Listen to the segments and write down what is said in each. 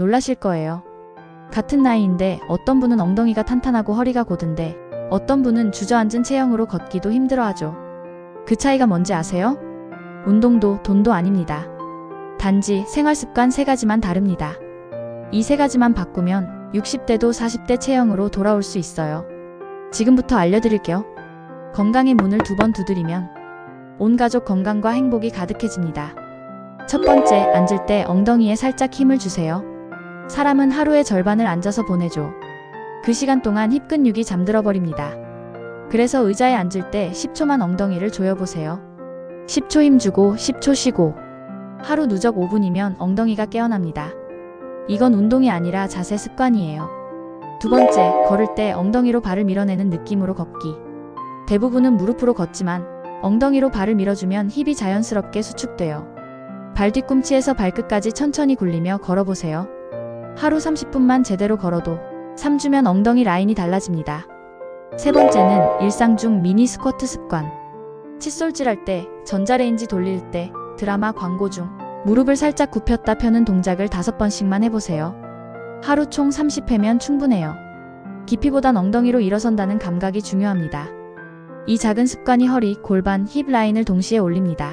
놀라실 거예요. 같은 나이인데 어떤 분은 엉덩이가 탄탄하고 허리가 고든데 어떤 분은 주저앉은 체형으로 걷기도 힘들어하죠. 그 차이가 뭔지 아세요? 운동도 돈도 아닙니다. 단지 생활 습관 세 가지만 다릅니다. 이 세 가지만 바꾸면 60대도 40대 체형으로 돌아올 수 있어요. 지금부터 알려드릴게요. 건강의 문을 두 번 두드리면 온 가족 건강과 행복이 가득해집니다. 첫 번째, 앉을 때 엉덩이에 살짝 힘을 주세요. 사람은 하루의 절반을 앉아서 보내죠. 그 시간 동안 힙 근육이 잠들어 버립니다. 그래서 의자에 앉을 때 10초만 엉덩이를 조여보세요. 10초 힘주고 10초 쉬고 하루 누적 5분이면 엉덩이가 깨어납니다. 이건 운동이 아니라 자세 습관이에요. 두 번째, 걸을 때 엉덩이로 발을 밀어내는 느낌으로 걷기. 대부분은 무릎으로 걷지만 엉덩이로 발을 밀어주면 힙이 자연스럽게 수축돼요. 발 뒤꿈치에서 발끝까지 천천히 굴리며 걸어보세요. 하루 30분만 제대로 걸어도 3주면 엉덩이 라인이 달라집니다. 세 번째는 일상 중 미니 스쿼트 습관. 칫솔질 할 때, 전자레인지 돌릴 때, 드라마 광고 중 무릎을 살짝 굽혔다 펴는 동작을 다섯 번씩만 해보세요. 하루 총 30회면 충분해요. 깊이보단 엉덩이로 일어선다는 감각이 중요합니다. 이 작은 습관이 허리, 골반, 힙 라인을 동시에 올립니다.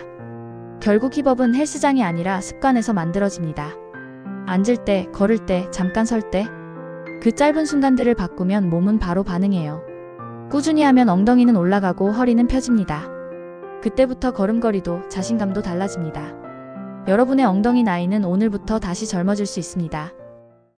결국 힙업은 헬스장이 아니라 습관에서 만들어집니다. 앉을 때, 걸을 때, 잠깐 설 때, 그 짧은 순간들을 바꾸면 몸은 바로 반응해요. 꾸준히 하면 엉덩이는 올라가고 허리는 펴집니다. 그때부터 걸음걸이도 자신감도 달라집니다. 여러분의 엉덩이 나이는 오늘부터 다시 젊어질 수 있습니다.